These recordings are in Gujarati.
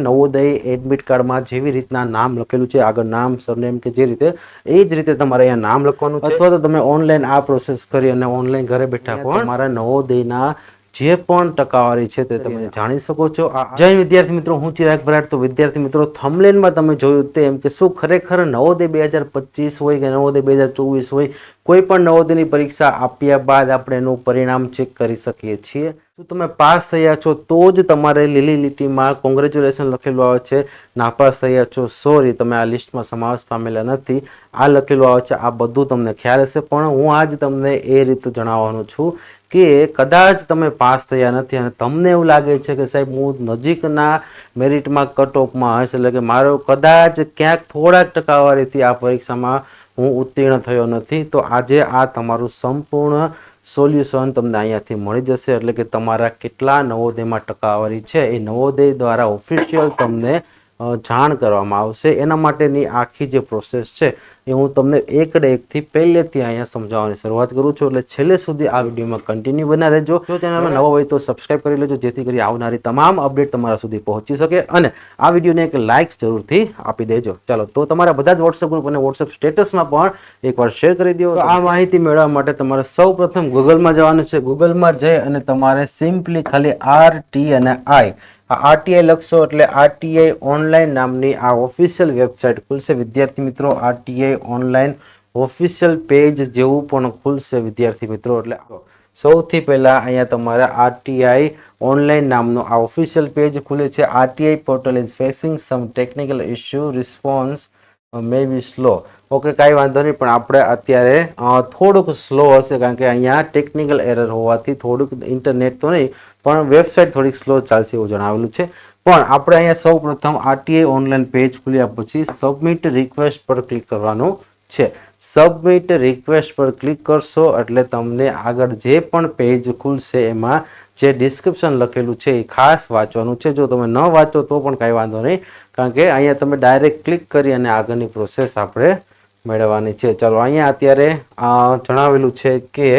નવોદય એડમિટ કાર્ડમાં જેવી રીતના નામ લખેલું છે આગળ નામ સરનેમ કે જે રીતે એ જ રીતે તમારે અહીંયા નામ લખવાનું અથવા તો તમે ઓનલાઈન આ પ્રોસેસ કરી અને ઓનલાઈન ઘરે બેઠા પણ તમારા નવોદયના જે પણ ટકાવારી છે તે તમે જાણી શકો છો. આ- જય વિદ્યાર્થી મિત્રો હું ચિરાગ ભરાટ. તો વિદ્યાર્થી મિત્રો થમલેનમાં તમે જોયું તેમ કે શું ખરેખર નવોદય બે હજાર પચીસ હોય કે નવોદય બે હજાર ચોવીસ હોય કોઈ પણ નવોદયની પરીક્ષા આપ્યા બાદ આપણે એનું પરિણામ ચેક કરી શકીએ છીએ. શું તમે પાસ થયા છો તો જ તમારે લીલી લીટીમાં કોંગ્રેચ્યુલેશન લખેલું આવે છે. નાપાસ થયા છો સોરી તમે આ લિસ્ટમાં સમાવેશ પામેલા નથી. આ લખેલું આવે છે આ બધું તમને ખ્યાલ હશે પણ હું આજ તમને એ રીતે જણાવવાનું છું. કે કદાચ તમે પાસ થયા નથી અને તમને એવું લાગે છે કે સાહેબ હું નજીકના મેરિટમાં કટ ઓફમાં હશે એટલે કે મારો કદાચ ક્યાંક થોડાક ટકાવારીથી આ પરીક્ષામાં હું ઉત્તીર્ણ થયો નથી, તો આજે આ તમારું સંપૂર્ણ સોલ્યુશન તમને અહીંયાથી મળી જશે એટલે કે તમારા કેટલા નવોદયમાં ટકાવારી છે એ નવોદય દ્વારા ઓફિશિયલ તમને જાણ કરવામાં આવશે. એના માટેની આખી જે પ્રોસેસ છે એ હું તમને એકડે એકથી પહેલેથી અહીંયા સમજાવવાની શરૂઆત કરું છું. એટલે છેલ્લે સુધી આ વિડીયોમાં કન્ટિન્યુ બના રહેજો. જો ચેનલમાં નવો હોય તો સબસ્ક્રાઈબ કરી લેજો જેથી કરી આવનારી તમામ અપડેટ તમારા સુધી પહોંચી શકે. અને આ વિડીયોને એક લાઇક જરૂરથી આપી દેજો. ચાલો તો તમારા બધા જ વોટ્સએપ ગ્રુપ અને વોટ્સએપ સ્ટેટસમાં પણ એકવાર શેર કરી દો. આ માહિતી મેળવવા માટે તમારે સૌ પ્રથમ ગૂગલમાં જવાનું છે. ગૂગલમાં જઈ અને તમારે સિમ્પલી ખાલી આર ટી અને આઈ આ આરટીઆઈ લખશો એટલે આરટીઆઈ ઓનલાઈન નામની આ ઓફિશિયલ વેબસાઇટ ખુલશે. વિદ્યાર્થી મિત્રો આરટીઆઈ ઓનલાઈન ઓફિશિયલ પેજ જેવું પણ ખુલશે, વિદ્યાર્થી મિત્રો. એટલે સૌથી પહેલાં અહીંયા તમારે આરટીઆઈ ઓનલાઈન નામનું આ ઓફિશિયલ પેજ ખુલે છે. RTI portal is facing some technical issue response may be slow okay કાંઈ વાંધો નહીં, પણ આપણે અત્યારે થોડુંક સ્લો હશે, કારણ કે અહીંયા ટેકનિકલ એરર હોવાથી થોડુંક ઇન્ટરનેટ તો નહીં, પણ વેબસાઇટ થોડીક સ્લો ચાલશે એવું જણાવેલું છે. પણ આપણે અહીંયા સૌ પ્રથમ આરટીઆઈ ઓનલાઈન પેજ ખુલ્યા પછી સબમિટ રિક્વેસ્ટ પર ક્લિક કરવાનું છે. સબમિટ રિક્વેસ્ટ પર ક્લિક કરશો, એટલે તમને આગળ જે પણ પેજ ખુલશે એમાં જે ડિસ્ક્રિપ્શન લખેલું છે એ ખાસ વાંચવાનું છે. જો તમે ન વાંચો તો પણ કાંઈ વાંધો નહીં. કારણ કે અહીંયા તમે ડાયરેક્ટ ક્લિક કરી અને આગળની પ્રોસેસ આપણે મેળવવાની છે. ચાલો, અહીંયા અત્યારે જણાવેલું છે કે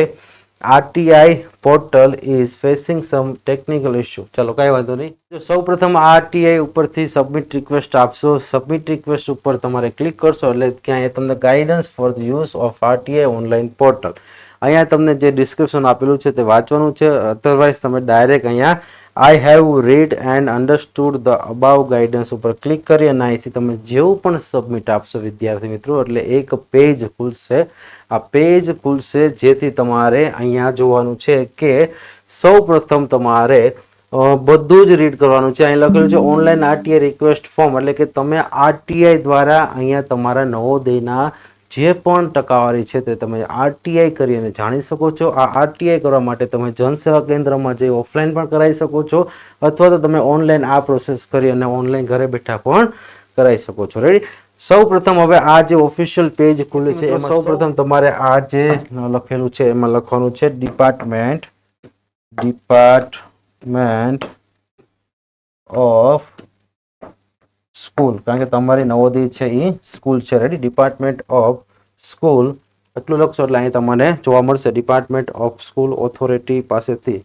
RTI portal is facing some technical issue ચાલો, કાંઈ વાંધો નહીં. જો સૌ પ્રથમ આરટીઆઈ ઉપરથી સબમિટ રિક્વેસ્ટ આપશો. સબમિટ રિક્વેસ્ટ ઉપર તમારે ક્લિક કરશો એટલે ક્યાંય તમને guidance for the use of RTI online portal અહીંયા તમને જે ડિસ્ક્રિપ્શન આપેલું છે તે વાંચવાનું છે. અધરવાઇઝ તમે ડાયરેક્ટ અહીંયા I have read and understood the above guidance ઉપર ક્લિક કરી અને અહીંથી તમે જેવું પણ સબમિટ આપશો વિદ્યાર્થી મિત્રો, એટલે એક પેજ ખુલશે. આ પેજ ખુલશે જેથી તમારે અહીંયા જોવાનું છે કે સૌ તમારે બધું જ રીડ કરવાનું છે. અહીં લખેલું છે ઓનલાઈન આરટીઆઈ રિક્વેસ્ટ ફોર્મ એટલે કે તમે આરટીઆઈ દ્વારા અહીંયા તમારા નવોદયના જે પણ ટકાવારી છે તે તમે આરટીઆઈ કરી અને જાણી શકો છો. આ આરટીઆઈ કરવા માટે તમે જનસેવા કેન્દ્રમાં જઈ ઓફલાઈન પણ કરાવી શકો છો અથવા તો તમે ઓનલાઈન આ પ્રોસેસ કરી અને ઓનલાઈન ઘરે બેઠા પણ કરાવી શકો છો. રેડી સૌ પ્રથમ હવે આ જે ઓફિશિયલ પેજ ખુલે છે એમાં સૌ પ્રથમ તમારે આ જે લખેલું છે એમાં લખવાનું છે ડિપાર્ટમેન્ટ ડિપાર્ટમેન્ટ ઓફ સ્કૂલ. કારણ કે તમારી નવોદય છે એ સ્કૂલ છે રેડી ડિપાર્ટમેન્ટ ઓફ સ્કૂલ એટલું લખશો એટલે અહીં તમને જોવા મળશે. ડિપાર્ટમેન્ટ ઓફ સ્કૂલ ઓથોરિટી પાસેથી.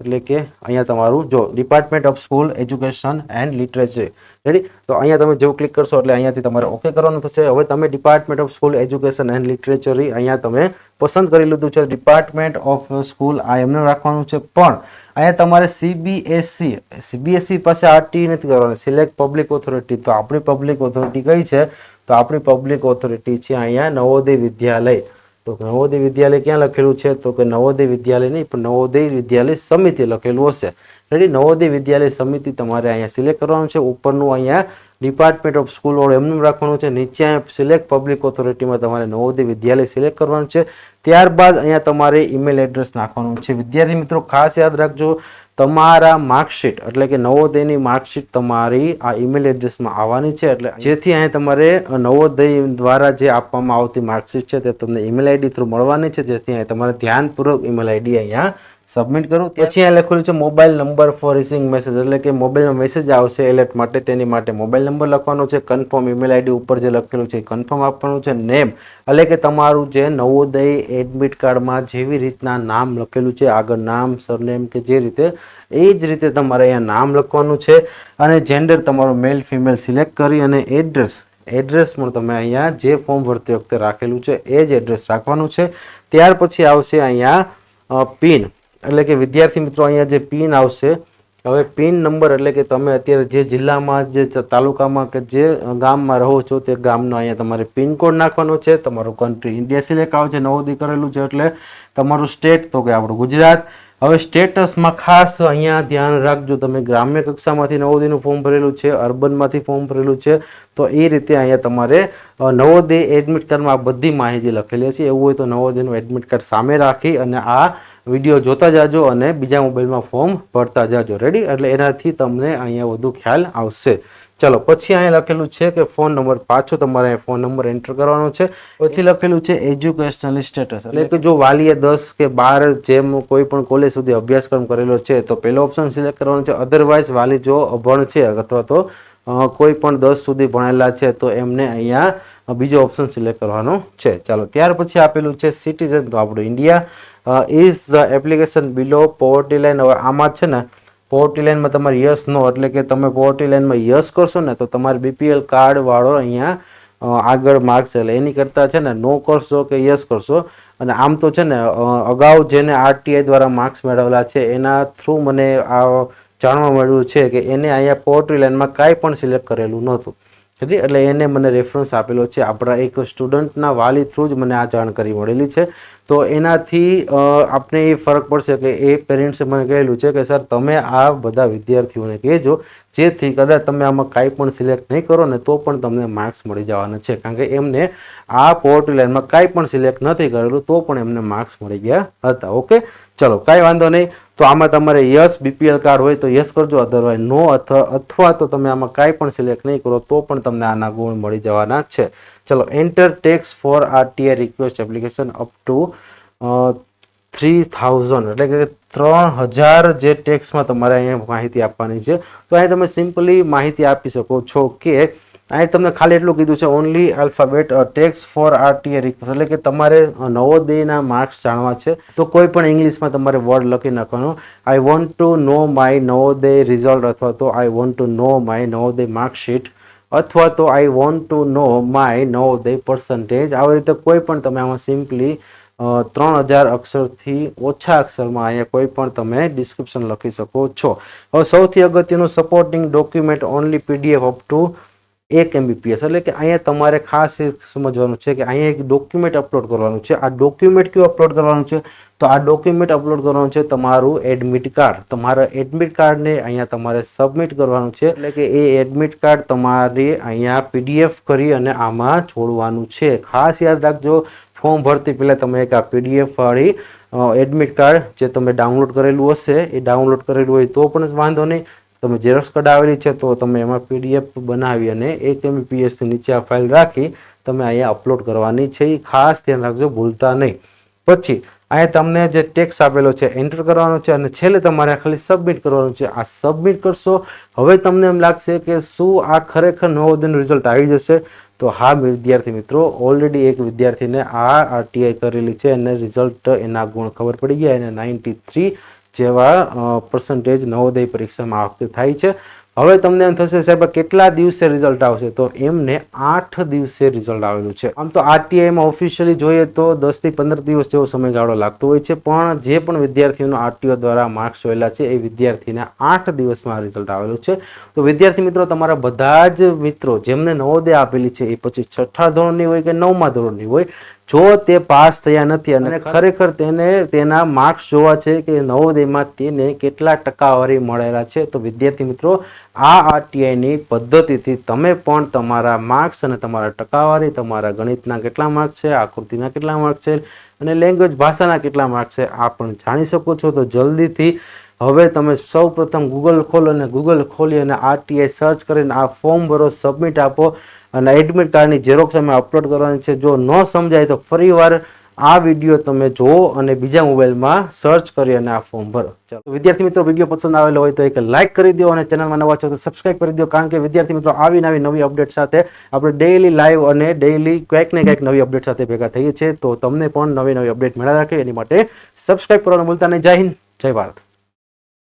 એટલે કે અહીંયા તમારું જો department of school education and literature ready તો અહીંયા તમે જેવું ક્લિક કરશો એટલે અહીંયાથી તમારે ઓકે કરવાનું થશે. હવે તમે department of school education and literature અહીંયા તમે પસંદ કરી લીધું છે. ડિપાર્ટમેન્ટ ઓફ સ્કૂલ આ એમને રાખવાનું છે. પણ અહીંયા તમારે સીબીએસસી સીબીએસસી પાસે આરટી નથી કરવાનું સિલેક્ટ પબ્લિક ઓથોરિટી તો આપણી પબ્લિક ઓથોરિટી કઈ છે? તો આપણી પબ્લિક ઓથોરિટી છે અહીંયા નવોદય વિદ્યાલય. તો નવોદય વિદ્યાલય ક્યાં લખેલું છે? તો કે નવોદય વિદ્યાલય નહીં, પણ નવોદય વિદ્યાલય સમિતિ લખેલું હશે. રેડી નવોદય વિદ્યાલય સમિતિ તમારે અહીંયા સિલેક્ટ કરવાનું છે. ઉપરનું અહીંયા ડિપાર્ટમેન્ટ ઓફ સ્કૂલ વાળું એમનું રાખવાનું છે. નીચે સિલેક્ટ પબ્લિક ઓથોરિટીમાં તમારે નવોદય વિદ્યાલય સિલેક્ટ કરવાનું છે. ત્યારબાદ અહીંયા તમારે ઈમેલ એડ્રેસ નાખવાનું છે. વિદ્યાર્થી મિત્રો, ખાસ યાદ રાખજો, તમારા માર્કશીટ એટલે કે નવોદયની માર્કશીટ તમારી આ ઈમેલ એડ્રેસમાં આવવાની છે. એટલે જેથી અહીંયા તમારે નવોદય દ્વારા જે આપવામાં આવતી માર્કશીટ છે તે તમને ઈમેલ આઈડી થ્રુ મળવાની છે. જેથી અહીંયા તમારે ધ્યાનપૂર્વક ઈમેલ આઈડી અહીંયા સબમિટ કરું. પછી અહીંયા લખેલું છે mobile number for rising message એટલે કે મોબાઈલમાં મેસેજ આવશે એલર્ટ માટે તેની માટે. મોબાઈલ નંબર લખવાનો છે કન્ફર્મ ઈમેલ આઈડી ઉપર જે લખેલું છે કન્ફર્મ આપવાનું છે. નેમ એટલે કે તમારું જે નવોદય એડમિટ કાર્ડમાં જેવી રીતના નામ લખેલું છે આગળ નામ સરનેમ કે જે રીતે એ જ રીતે તમારે અહીંયા નામ લખવાનું છે. અને જેન્ડર તમારો મેલ ફિમેલ સિલેક્ટ કરી અને એડ્રેસ એડ્રેસ પણ તમે અહીંયા જે ફોર્મ ભરતી વખતે રાખેલું છે એ જ એડ્રેસ રાખવાનું છે. ત્યાર પછી આવશે અહીંયા પિન એટલે કે વિદ્યાર્થી મિત્રો, અહીંયા જે પિન આવશે, હવે પિન નંબર એટલે કે તમે અત્યારે જે જિલ્લામાં, જે તાલુકામાં કે જે ગામમાં રહો છો, તે ગામનો અહીંયા તમારે પિનકોડ નાખવાનો છે. તમારું કન્ટ્રી ઇન્ડિયા સિલેક્ટ આવે છે, નવોદી કરેલું છે એટલે તમારું સ્ટેટ તો કે આપણું ગુજરાત. હવે સ્ટેટસમાં ખાસ અહીંયા ધ્યાન રાખજો, તમે ગ્રામ્ય કક્ષામાંથી નવોદયનું ફોર્મ ભરેલું છે, અર્બનમાંથી ફોર્મ ભરેલું છે, તો એ રીતે અહીંયા તમારે નવોદય એડમિટ કાર્ડમાં આ બધી માહિતી લખેલી છે એવું હોય તો નવોદયનું એડમિટ કાર્ડ સામે રાખી અને આ વીડિયો જોતા જાજો અને બીજા મોબાઈલમાં ફોર્મ ભરતા જાજો. રેડી એટલે એનાથી તમને અહીંયા વધુ ખ્યાલ આવશે. ચલો, પછી અહીંયા લખેલું છે કે ફોન નંબર પાછો તમારે ફોન નંબર એન્ટર કરવાનો છે. પછી લખેલું છે એજ્યુકેશનલ સ્ટેટસ એટલે કે જો વાલીએ દસ કે બાર જેમ કોઈ પણ કોલેજ સુધી અભ્યાસક્રમ કરેલો છે, તો પહેલો ઓપ્શન સિલેક્ટ કરવાનો છે. અધરવાઇઝ વાલી જો અભણ છે અથવા તો કોઈ પણ દસ સુધી ભણેલા છે, તો એમને અહીંયા બીજો ઓપ્શન સિલેક્ટ કરવાનો છે. ચાલો, ત્યાર પછી આપેલું છે સિટીઝન તો આપણું India is the application below poverty line હવે આમાં છે ને પોવર્ટી લાઈનમાં તમારે યસ નો એટલે કે તમે પોવર્ટી લાઈનમાં યસ કરશો ને, તો તમારે બીપીએલ કાર્ડ વાળો અહીંયા આગળ માર્ક્સ એટલે એની કરતાં છે ને નો કરશો કે યસ કરશો. અને આમ તો છે ને અગાઉ જેને આરટીઆઈ દ્વારા માર્ક્સ મેળવેલા છે, એના થ્રુ મને આ જાણવા મળ્યું છે કે એને અહીંયા પોવર્ટી લાઈનમાં કાંઈ પણ સિલેક્ટ કરેલું નહોતું. એટલે એટલે એને મને રેફરન્સ આપેલો છે. આપણા એક સ્ટુડન્ટના વાલી થ્રુ જ મને આ જાણકારી મળેલી છે. તો એનાથી આપને એ ફરક પડશે કે એ પેરેન્ટ્સે મને કહેલું છે કે, સર, તમે આ બધા વિદ્યાર્થીઓને કહેજો, જેથી કદાચ તમે આમાં કાંઈ પણ સિલેક્ટ નહીં કરો ને તો પણ તમને માર્ક્સ મળી જવાના છે. કારણ કે એમને આ પોર્ટ લાઇનમાં કાંઈ પણ સિલેક્ટ નથી કરેલું, તો પણ એમને માર્ક્સ મળી ગયા હતા. ઓકે? ચલો, કાંઈ વાંધો નહીં. તો આમાં તમારે યસ બીપીએલ કાર્ડ હોય તો યસ કરજો અધરવાઇઝ નો અથવા તો તમે આમાં કાંઈ પણ સિલેક્ટ નહીં કરો, તો પણ તમને આના ગુણ મળી જવાના છે. ચલો enter text for RTI request application up to three thousand એટલે કે ત્રણ હજાર જે ટેક્સમાં તમારે અહીંયા માહિતી આપવાની છે. તો અહીં તમે સિમ્પલી માહિતી આપી શકો છો કે અહીં તમને ખાલી એટલું કીધું છે only alphabet text for RTA request એટલે કે તમારે નવોદયના માર્ક્સ જાણવા છે, તો કોઈ પણ ઇંગ્લિશમાં તમારે વર્ડ લખી નાખવાનો. I want to know my Navodaya result અથવા તો I want to know my Navodaya marksheet અથવા તો I want to know my Navodaya percentage આવી રીતે કોઈ પણ તમે આમાં સિમ્પલી ત્રણ હજાર અક્ષરથી ઓછા અક્ષરમાં અહીંયા કોઈ પણ તમે ડિસ્ક્રિપ્શન લખી શકો છો. હવે સૌથી અગત્યનું supporting document only PDF up to એક એમબીપીએસ એટલે કે અહીંયા તમારે ખાસ એ સમજવાનું છે કે અહીંયા એક ડોક્યુમેન્ટ અપલોડ કરવાનું છે. આ ડોક્યુમેન્ટ કયું અપલોડ કરવાનું છે? તો આ ડોક્યુમેન્ટ અપલોડ કરવાનું છે તમારું એડમિટ કાર્ડ તમારા એડમિટ કાર્ડને અહીંયા તમારે સબમિટ કરવાનું છે. એટલે કે એ એડમિટ કાર્ડ તમારે અહીંયા પીડીએફ કરી અને આમાં છોડવાનું છે. ખાસ યાદ રાખજો, ફોર્મ ભરતી પહેલાં તમે એક આ પીડીએફવાળી એડમિટ કાર્ડ જે તમે ડાઉનલોડ કરેલું હશે, એ ડાઉનલોડ કરેલું હોય તો પણ વાંધો નહીં. તમે ઝેરોક્સ કઢાવેલી છે તો તમે એમાં પીડીએફ બનાવી અને એક એમબીપીએસથી નીચે આ ફાઇલ રાખી તમે અહીંયા અપલોડ કરવાની છે. એ ખાસ ધ્યાન રાખજો, ભૂલતા નહીં. પછી અહીંયા તમને જે ટેક્સ આપેલો છે એન્ટર કરવાનો છે અને છેલ્લે તમારે ખાલી સબમિટ કરવાનું છે. આ સબમિટ કરશો, હવે તમને એમ લાગશે કે શું આ ખરેખર નવોદયનું રિઝલ્ટ આવી જશે? તો હા વિદ્યાર્થી મિત્રો ઓલરેડી એક વિદ્યાર્થીને આ આરટીઆઈ કરેલી છે. અને રિઝલ્ટ એના ગુણ ખબર પડી ગયા, એને નાઇન્ટી થ્રી જેવા પર્સન્ટેજ નવોદય પરીક્ષામાં આ વખતે થાય છે. હવે તમને એમ થશે, સાહેબ કેટલા દિવસે રિઝલ્ટ આવશે? તો એમને આઠ દિવસે રિઝલ્ટ આવેલું છે. આમ તો આરટીઆઈમાં ઓફિશિયલી જોઈએ તો દસથી પંદર દિવસ જેવો સમયગાળો લાગતો હોય છે, પણ જે પણ વિદ્યાર્થીઓનો આરટીઓ દ્વારા માર્ક્સ હોયેલા છે, એ વિદ્યાર્થીને આઠ દિવસમાં રિઝલ્ટ આવેલું છે. તો વિદ્યાર્થી મિત્રો, તમારા બધા જ મિત્રો જેમને નવોદય આપેલી છે, એ પછી છઠ્ઠા ધોરણની હોય કે નવમા ધોરણની હોય જો તે પાસ થયા નથી અને ખરેખર તેને તેના માર્ક્સ જોવા છે કે નવોદયમાં તેને કેટલા ટકાવારી મળેલા છે તો વિદ્યાર્થી મિત્રો આ આરટીઆઈની પદ્ધતિથી તમે પણ તમારા માર્ક્સ અને તમારા ટકાવારી તમારા ગણિતના કેટલા માર્ક્સ છે આકૃતિના કેટલા માર્ક્સ છે અને લેંગ્વેજ ભાષાના કેટલા માર્ક્સ છે આ પણ જાણી શકો છો. તો જલ્દીથી હવે તમે સૌ પ્રથમ ગૂગલ ખોલો અને ગૂગલ ખોલી અને આરટીઆઈ સર્ચ કરીને આ ફોર્મ ભરો સબમિટ આપો અને એડમિટ કાર્ડની ઝેરોક્ષ અમે અપલોડ કરવાની છે. જો ન સમજાય તો ફરીવાર આ વીડિયો તમે જુઓ અને બીજા મોબાઈલમાં સર્ચ કરી અને આ ફોર્મ ભરો. ચાલો. વિદ્યાર્થી મિત્રો વીડિયો પસંદ આવેલો હોય તો એક લાઇક કરી દો અને ચેનલમાં નવા છો તો સબસ્ક્રાઇબ કરી દો, કારણ કે વિદ્યાર્થી મિત્રો, આવી નવી નવી અપડેટ સાથે આપણે ડેઈલી લાઈવ અને ડેઈલી કંઈક ને કંઈક નવી અપડેટ સાથે ભેગા થઈએ છીએ. તો તમને પણ નવી નવી અપડેટ મળ્યા રાખે. એની માટે સબસ્ક્રાઇબ કરવાનું ભૂલતા નહીં. જય હિન્દ, જય ભારત.